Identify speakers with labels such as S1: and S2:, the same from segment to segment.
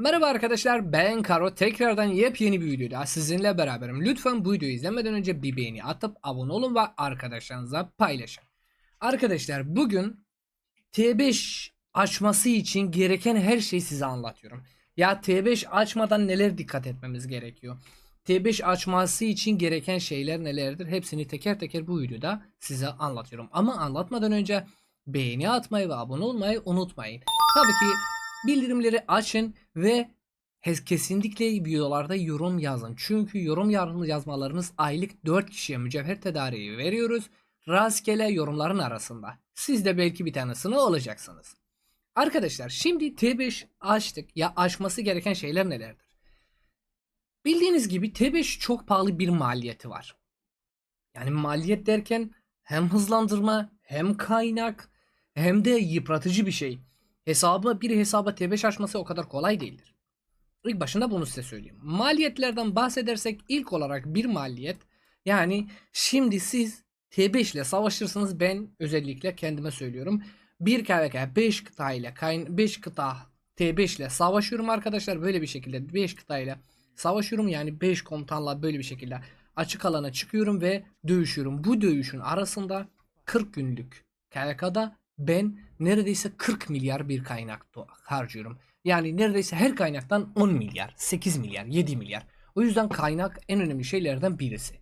S1: Merhaba arkadaşlar ben Karo tekrardan yepyeni bir videoda sizinle beraberim. Lütfen bu videoyu izlemeden önce bir beğeni atıp abone olun ve arkadaşlarınızla paylaşın. Arkadaşlar bugün T5 açması için gereken her şeyi size anlatıyorum. Ya T5 açmadan neler dikkat etmemiz gerekiyor? T5 açması için gereken şeyler nelerdir? Hepsini teker teker bu videoda size anlatıyorum. Ama anlatmadan önce beğeni atmayı ve abone olmayı unutmayın. Tabii ki bildirimleri açın ve kesinlikle videolarda yorum yazın. Çünkü yorum yaz- yazmalarınız aylık 4 kişiye mücevher tedariği veriyoruz. Rastgele yorumların arasında. Siz de belki bir tanesini olacaksınız. Arkadaşlar şimdi T5 açtık. Ya aşması gereken şeyler nelerdir? Bildiğiniz gibi T5 çok pahalı bir maliyeti var. Yani maliyet derken hem hızlandırma hem kaynak hem de yıpratıcı bir şey. Hesabı bir hesaba T5 açması o kadar kolay değildir. İlk başında bunu size söyleyeyim. Maliyetlerden bahsedersek ilk olarak bir maliyet yani şimdi siz T5 ile savaşırsınız ben özellikle kendime söylüyorum. Bir KVK 5 kıta ile 5 kıta T5 ile savaşıyorum arkadaşlar böyle bir şekilde 5 kıta ile savaşıyorum yani 5 komutanla böyle bir şekilde açık alana çıkıyorum ve dövüşüyorum. Bu dövüşün arasında 40 günlük KVK'da ben neredeyse 40 milyar bir kaynak harcıyorum. Yani neredeyse her kaynaktan 10 milyar, 8 milyar, 7 milyar. O yüzden kaynak en önemli şeylerden birisi.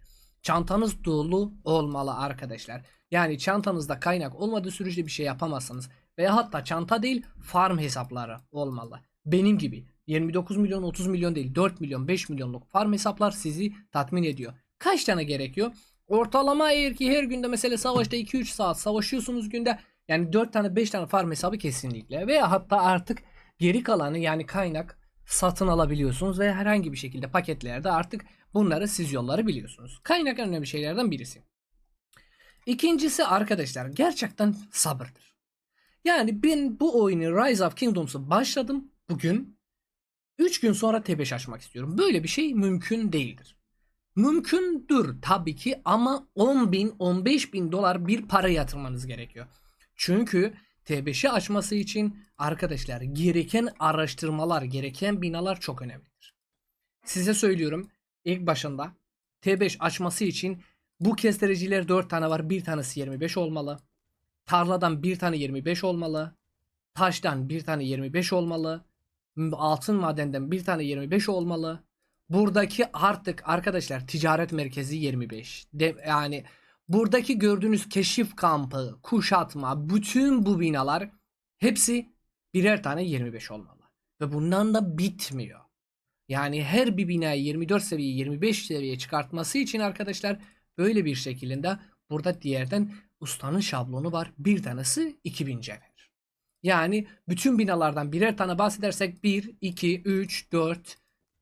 S1: Çantanız dolu olmalı arkadaşlar. Yani çantanızda kaynak olmadığı sürece bir şey yapamazsınız. Veya hatta çanta değil farm hesapları olmalı. Benim gibi 29 milyon 30 milyon değil 4 milyon 5 milyonluk farm hesaplar sizi tatmin ediyor. Kaç tane gerekiyor? Ortalama eğer ki her günde mesela savaşta 2-3 saat savaşıyorsunuz günde yani 4 tane 5 tane farm hesabı kesinlikle veya hatta artık geri kalanı yani kaynak satın alabiliyorsunuz ve herhangi bir şekilde paketlerde artık bunları siz yolları biliyorsunuz. Kaynak önemli şeylerden birisi. İkincisi arkadaşlar gerçekten sabırdır. Yani ben bu oyunu Rise of Kingdoms'u başladım bugün. 3 gün sonra T5 açmak istiyorum. Böyle bir şey mümkün değildir. Mümkündür tabii ki ama 10 bin 15 bin dolar bir para yatırmanız gerekiyor. Çünkü T5'i açması için arkadaşlar gereken araştırmalar, gereken binalar çok önemlidir. Size söylüyorum ilk başında T5 açması için bu kestereciler 4 tane var. Bir tanesi 25 olmalı. Tarladan bir tane 25 olmalı. Taştan bir tane 25 olmalı. Altın madenden bir tane 25 olmalı. Buradaki artık arkadaşlar ticaret merkezi 25. De, yani buradaki gördüğünüz keşif kampı, kuşatma, bütün bu binalar hepsi birer tane 25 olmalı. Ve bundan da bitmiyor. Yani her bir binayı 24 seviye 25 seviye çıkartması için arkadaşlar böyle bir şekilde burada diğerden ustanın şablonu var. Bir tanesi 2000 cevher. Yani bütün binalardan birer tane bahsedersek 1, 2, 3, 4,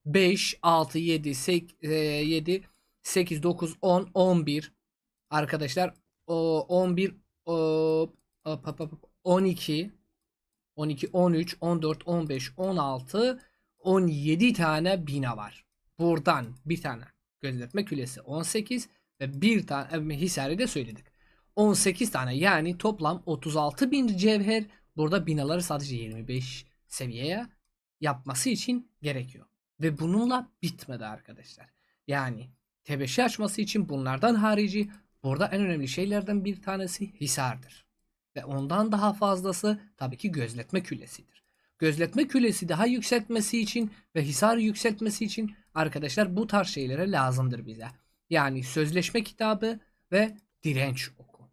S1: 5, 6, 7, 8, 7, 8, 9, 10, 11 arkadaşlar o 11 o, hop, hop, hop, 12 12, 13, 14, 15, 16, 17 tane bina var. Buradan bir tane gözetme külesi 18 ve bir tane e, Hisar'ı da söyledik. 18 tane yani toplam 36 bin cevher burada binaları sadece 25 seviyeye yapması için gerekiyor. Ve bununla bitmedi arkadaşlar. Yani T5'i açması için bunlardan harici burada en önemli şeylerden bir tanesi Hisar'dır. Ve ondan daha fazlası tabii ki gözletme külesidir. Gözletme külesi daha yükseltmesi için ve Hisar yükseltmesi için arkadaşlar bu tarz şeylere lazımdır bize. Yani sözleşme kitabı ve direnç oku.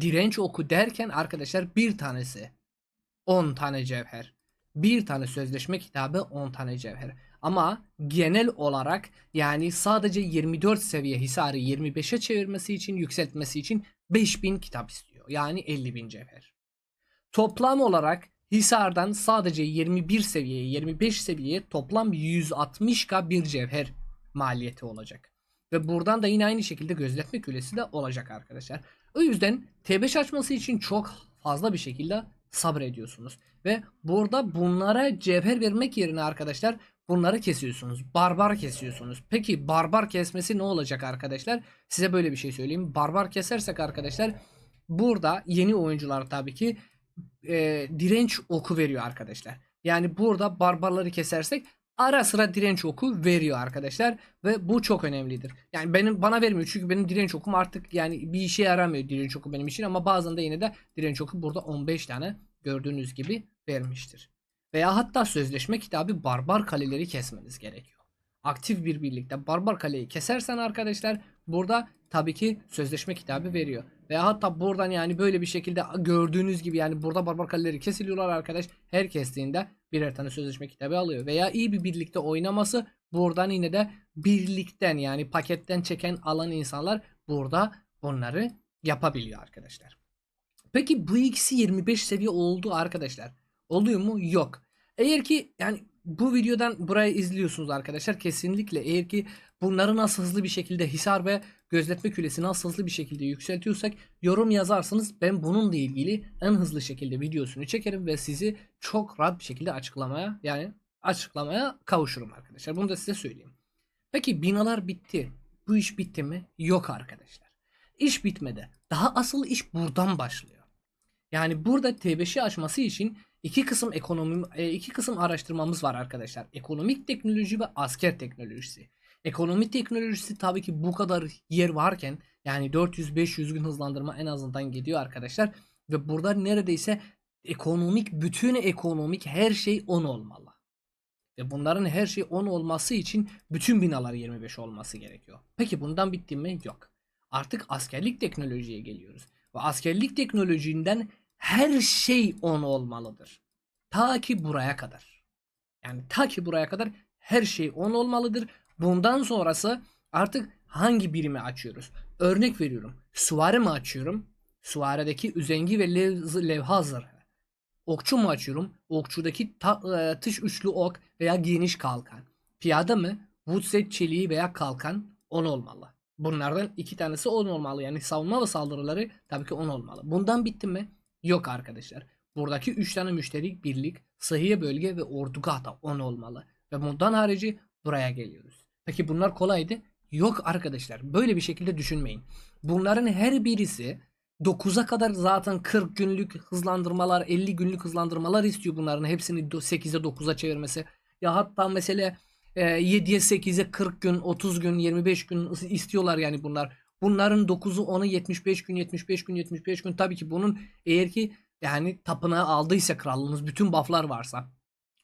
S1: Direnç oku derken arkadaşlar bir tanesi 10 tane cevher. Bir tane sözleşme kitabı 10 tane cevher. Ama genel olarak yani sadece 24 seviye Hisar'ı 25'e çevirmesi için yükseltmesi için 5000 kitap istiyor. Yani 50.000 cevher. Toplam olarak Hisar'dan sadece 21 seviyeye 25 seviyeye toplam 160k bir cevher maliyeti olacak. Ve buradan da yine aynı şekilde gözletme külesi de olacak arkadaşlar. O yüzden T5 açması için çok fazla bir şekilde sabrediyorsunuz. Ve burada bunlara cevher vermek yerine arkadaşlar bunları kesiyorsunuz. Barbar kesiyorsunuz. Peki barbar kesmesi ne olacak arkadaşlar? Size böyle bir şey söyleyeyim. Barbar kesersek arkadaşlar burada yeni oyuncular tabii ki e, direnç oku veriyor arkadaşlar. Yani burada barbarları kesersek ara sıra direnç oku veriyor arkadaşlar ve bu çok önemlidir. Yani benim bana vermiyor çünkü benim direnç okum artık yani bir işe yaramıyor direnç oku benim için ama bazen de yine de direnç oku burada 15 tane gördüğünüz gibi vermiştir. Veya hatta sözleşme kitabı barbar kaleleri kesmeniz gerekiyor. Aktif bir birlikte barbar kaleyi kesersen arkadaşlar burada tabii ki sözleşme kitabı veriyor. Veya hatta buradan yani böyle bir şekilde gördüğünüz gibi yani burada barbar kaleleri kesiliyorlar arkadaş. Her kestiğinde birer tane sözleşme kitabı alıyor. Veya iyi bir birlikte oynaması buradan yine de birlikten yani paketten çeken alan insanlar burada bunları yapabiliyor arkadaşlar. Peki bu ikisi 25 seviye oldu arkadaşlar. Oluyor mu? Yok. Eğer ki yani bu videodan burayı izliyorsunuz arkadaşlar kesinlikle eğer ki bunları nasıl hızlı bir şekilde hisar ve gözetme külesi nasıl hızlı bir şekilde yükseltiyorsak yorum yazarsınız ben bununla ilgili en hızlı şekilde videosunu çekerim ve sizi çok rahat bir şekilde açıklamaya yani açıklamaya kavuşurum arkadaşlar. Bunu da size söyleyeyim. Peki binalar bitti. Bu iş bitti mi? Yok arkadaşlar. İş bitmedi. Daha asıl iş buradan başlıyor. Yani burada T5'i açması için iki kısım ekonomi e, iki kısım araştırmamız var arkadaşlar. Ekonomik teknoloji ve asker teknolojisi. Ekonomi teknolojisi tabii ki bu kadar yer varken yani 400-500 gün hızlandırma en azından gidiyor arkadaşlar. Ve burada neredeyse ekonomik bütün ekonomik her şey 10 olmalı. Ve bunların her şey 10 olması için bütün binalar 25 olması gerekiyor. Peki bundan bitti mi? Yok. Artık askerlik teknolojiye geliyoruz. Ve askerlik teknolojinden her şey 10 olmalıdır. Ta ki buraya kadar. Yani ta ki buraya kadar her şey 10 olmalıdır. Bundan sonrası artık hangi birimi açıyoruz? Örnek veriyorum. Suvari mi açıyorum? Suaredeki üzengi ve lev, levha zırhı. Okçu mu açıyorum? Okçudaki ta, e, tış üçlü ok veya geniş kalkan. Piyade mi? Woodset çeliği veya kalkan 10 olmalı. Bunlardan iki tanesi 10 olmalı. Yani savunma ve saldırıları tabii ki 10 olmalı. Bundan bitti mi? Yok arkadaşlar. Buradaki 3 tane müşterik birlik, sıhhiye bölge ve ordugah da 10 olmalı. Ve bundan harici buraya geliyoruz. Peki bunlar kolaydı? Yok arkadaşlar. Böyle bir şekilde düşünmeyin. Bunların her birisi 9'a kadar zaten 40 günlük hızlandırmalar, 50 günlük hızlandırmalar istiyor bunların hepsini 8'e 9'a çevirmesi. Ya hatta mesela 7'ye 8'e 40 gün, 30 gün, 25 gün istiyorlar yani bunlar. Bunların 9'u 10'u 75 gün, 75 gün, 75 gün. Tabii ki bunun eğer ki yani tapınağı aldıysa krallığınız bütün bufflar varsa.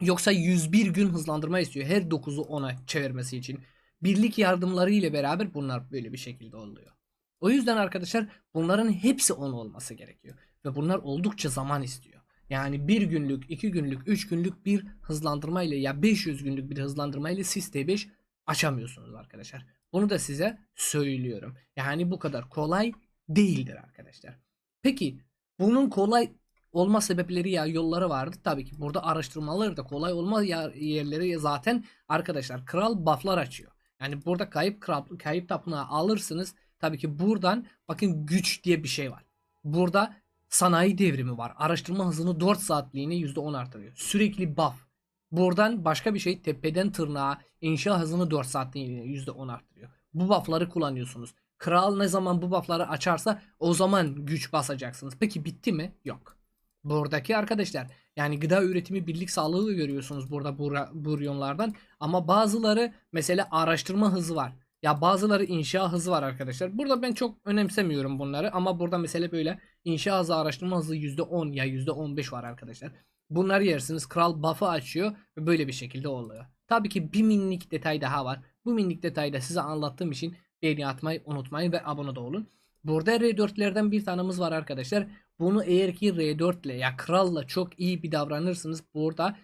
S1: Yoksa 101 gün hızlandırma istiyor her 9'u 10'a çevirmesi için. Birlik yardımları ile beraber bunlar böyle bir şekilde oluyor. O yüzden arkadaşlar bunların hepsi 10 olması gerekiyor. Ve bunlar oldukça zaman istiyor. Yani bir günlük, iki günlük, üç günlük bir hızlandırma ile ya 500 günlük bir hızlandırma ile siz T5 açamıyorsunuz arkadaşlar. Bunu da size söylüyorum. Yani bu kadar kolay değildir arkadaşlar. Peki bunun kolay olma sebepleri ya yolları vardı. Tabii ki burada araştırmaları da kolay olma yerleri zaten arkadaşlar kral bufflar açıyor. Yani burada kayıp kral, kayıp tapınağı alırsınız. Tabii ki buradan bakın güç diye bir şey var. Burada sanayi devrimi var. Araştırma hızını 4 saatliğine %10 artırıyor. Sürekli buff. Buradan başka bir şey tepeden tırnağa inşa hızını 4 saatliğine %10 artırıyor. Bu buffları kullanıyorsunuz. Kral ne zaman bu buffları açarsa o zaman güç basacaksınız. Peki bitti mi? Yok. Buradaki arkadaşlar yani gıda üretimi birlik sağlığı görüyorsunuz burada bu, bu riyonlardan. Ama bazıları mesela araştırma hızı var. Ya bazıları inşa hızı var arkadaşlar. Burada ben çok önemsemiyorum bunları ama burada mesela böyle inşa hızı araştırma hızı %10 ya %15 var arkadaşlar. Bunları yersiniz kral buff'ı açıyor ve böyle bir şekilde oluyor. Tabii ki bir minik detay daha var. Bu minik detayı da size anlattığım için beğeni atmayı unutmayın ve abone de olun. Burada R4'lerden bir tanemiz var arkadaşlar. Bunu eğer ki R4 ile ya kralla çok iyi bir davranırsınız. Burada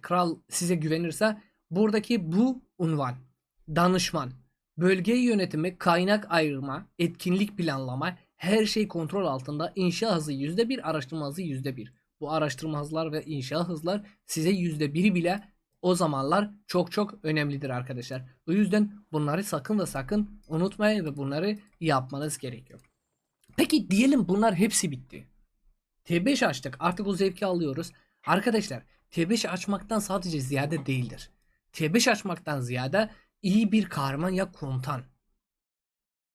S1: kral size güvenirse buradaki bu unvan danışman bölge yönetimi kaynak ayırma etkinlik planlama her şey kontrol altında inşa hızı %1 araştırma hızı %1 bu araştırma hızlar ve inşa hızlar size %1'i bile o zamanlar çok çok önemlidir arkadaşlar. O yüzden bunları sakın ve sakın unutmayın ve bunları yapmanız gerekiyor. Peki diyelim bunlar hepsi bitti. T5 açtık artık o zevki alıyoruz. Arkadaşlar T5 açmaktan sadece ziyade değildir. T5 açmaktan ziyade iyi bir kahraman ya komutan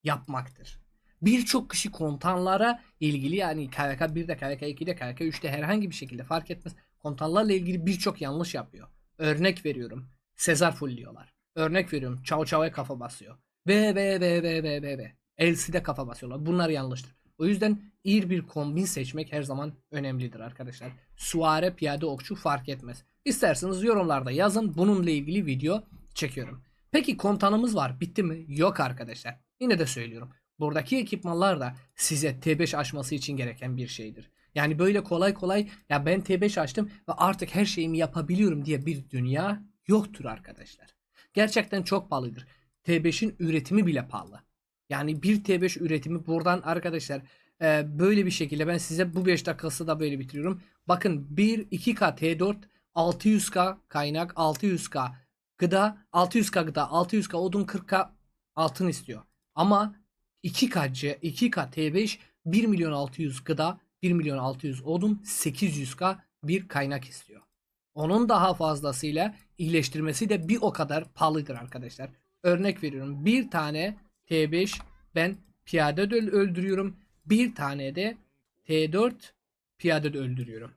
S1: yapmaktır. Birçok kişi komutanlara ilgili yani KVK 1'de, KVK 2'de, KVK 3'te herhangi bir şekilde fark etmez komutanlarla ilgili birçok yanlış yapıyor. Örnek veriyorum. Sezar fullliyorlar. Örnek veriyorum. Çao Çao'ya kafa basıyor. Ve ve ve ve ve ve ve. Elsie'de kafa basıyorlar. Bunlar yanlıştır. O yüzden iyi bir kombin seçmek her zaman önemlidir arkadaşlar. Suare, piyade, okçu fark etmez. İsterseniz yorumlarda yazın. Bununla ilgili video çekiyorum. Peki komutanımız var. Bitti mi? Yok arkadaşlar. Yine de söylüyorum. Buradaki ekipmanlar da size T5 aşması için gereken bir şeydir. Yani böyle kolay kolay ya ben T5 açtım ve artık her şeyimi yapabiliyorum diye bir dünya yoktur arkadaşlar. Gerçekten çok pahalıdır. T5'in üretimi bile pahalı. Yani bir T5 üretimi buradan arkadaşlar e, böyle bir şekilde ben size bu 5 dakikası da böyle bitiriyorum. Bakın 1 2K T4 600K kaynak 600K gıda 600K gıda 600K odun 40K altın istiyor. Ama 2K C 2K T5 1 milyon 600 gıda 1 milyon 600 odun 800K bir kaynak istiyor. Onun daha fazlasıyla iyileştirmesi de bir o kadar pahalıdır arkadaşlar. Örnek veriyorum. Bir tane T5 ben piyade de öl- öldürüyorum. Bir tane de T4 piyade de öldürüyorum.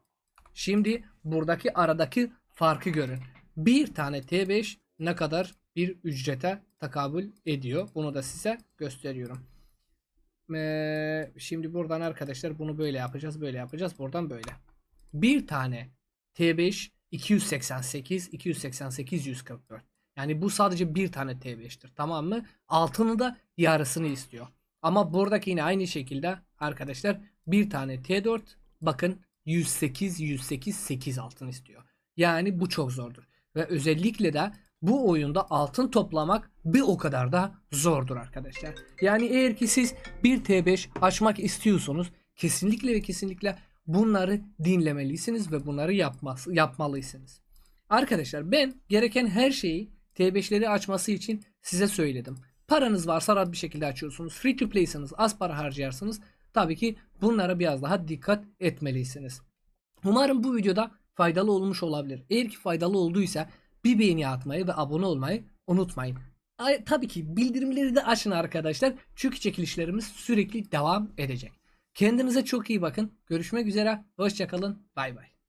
S1: Şimdi buradaki aradaki farkı görün. Bir tane T5 ne kadar bir ücrete takabül ediyor. Bunu da size gösteriyorum. Şimdi buradan arkadaşlar bunu böyle yapacağız. Böyle yapacağız. Buradan böyle. Bir tane T5 288 288 144. Yani bu sadece bir tane T5'tir. Tamam mı? Altını da yarısını istiyor. Ama buradaki yine aynı şekilde arkadaşlar bir tane T4 bakın 108 108 8 altın istiyor. Yani bu çok zordur. Ve özellikle de bu oyunda altın toplamak bir o kadar da zordur arkadaşlar. Yani eğer ki siz bir T5 açmak istiyorsanız kesinlikle ve kesinlikle bunları dinlemelisiniz ve bunları yapmaz, yapmalısınız. Arkadaşlar ben gereken her şeyi T5'leri açması için size söyledim. Paranız varsa rahat bir şekilde açıyorsunuz. Free to play'sınız, az para harcayarsınız. Tabii ki bunlara biraz daha dikkat etmelisiniz. Umarım bu videoda faydalı olmuş olabilir. Eğer ki faydalı olduysa bir beğeni atmayı ve abone olmayı unutmayın. Ay, tabii ki bildirimleri de açın arkadaşlar. Çünkü çekilişlerimiz sürekli devam edecek. Kendinize çok iyi bakın. Görüşmek üzere. Hoşçakalın. Bay bay.